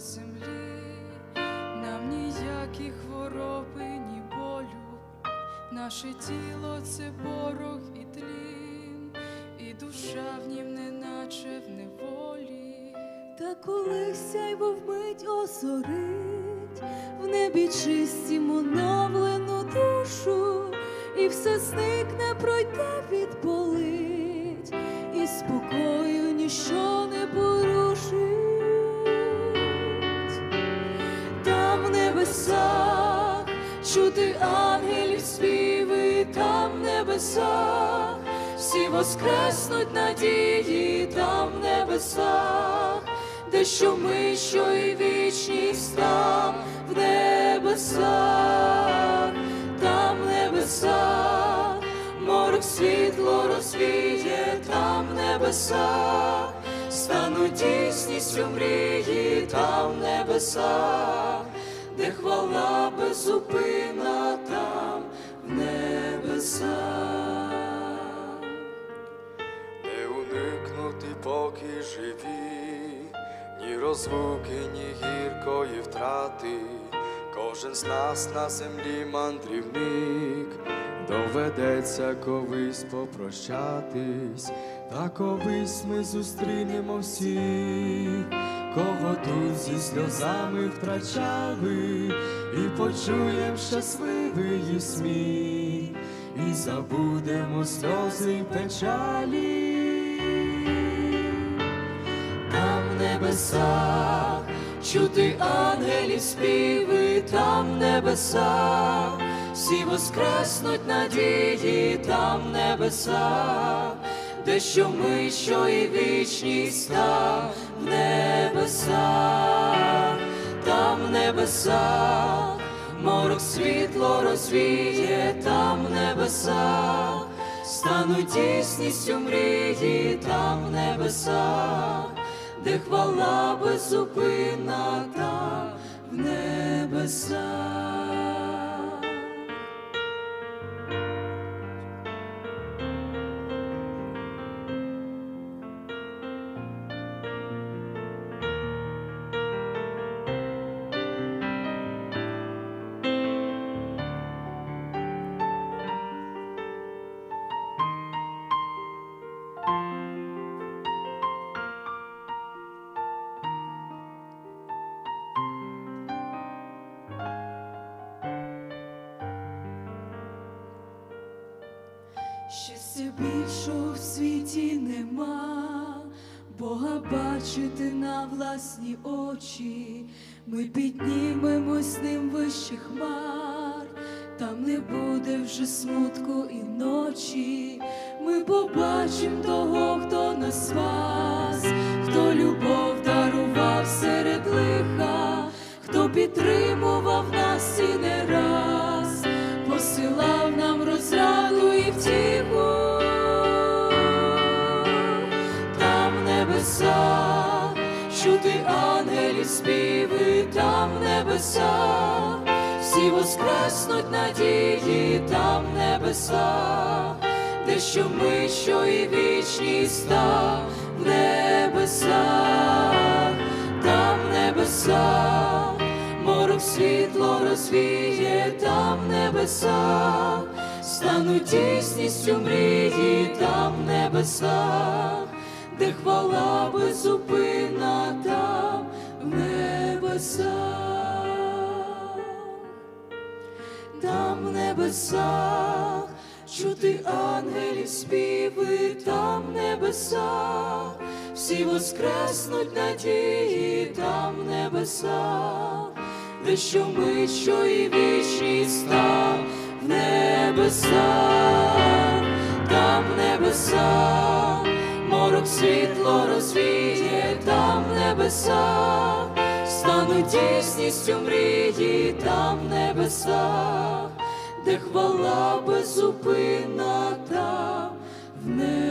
землі, нам ніякі хвороби, ні болю, наше тіло це порох і тлін, і душа в нім неначе в неволі. Та коли сяйво вмить озорить, в небі чистім оновлену душу, і все зникне, пройде, відболить, і спокою чути ангелів співи, там в небесах, всі воскреснуть надії, там в небесах, де що ми, що і вічність там в небесах, там в небесах, світло розвіє, там в небесах, стануть дійсністю мрії, там в небесах, де хвала безупинна, там в небесах. Не уникнути, поки живі, ні розлуки, ні гіркої втрати. Кожен з нас на землі мандрівник, доведеться колись попрощатись, та колись ми зустрінемо всіх, кого тут зі сльозами втрачали, і почуєм щасливий сміх, і забудемо сльози печалі. там в небесах, чути ангелів співи, там в небесах, всі воскреснуть надії, там в небесах, де що ми, що і вічність там в небесах, там в небесах, морок світло розвіє, там в небесах, стануть дійсністю мрії, там в небесах, де хвала безупинна, там в небесах. Щастя більшого в світі нема, Бога бачити на власні очі, ми піднімемось ним вище хмар, там не буде вже смутку і ночі. Ми побачим того, хто нас спас, хто любов дарував серед лиха, хто підтримував нас і не раз, посилав нам розраду і втіху. Там в небесах, чути ангелів співи, там в небесах, всі воскреснуть надії, там в небесах, де що ми, що і вічність там в небесах, там морок світло розвіє, там в небесах, стануть дійсністю мрії, там в небесах, де хвала безупинна, там в небесах там в небесах, чути ангелів співи, там в небесах, всі воскреснуть надії, там в небесах, де що ми, що і вічність там в небесах, там в небесах, морок світло розвіє, там в небесах. Стануть дійсністю мрії там в небесах, де хвала безупинна там в небесах.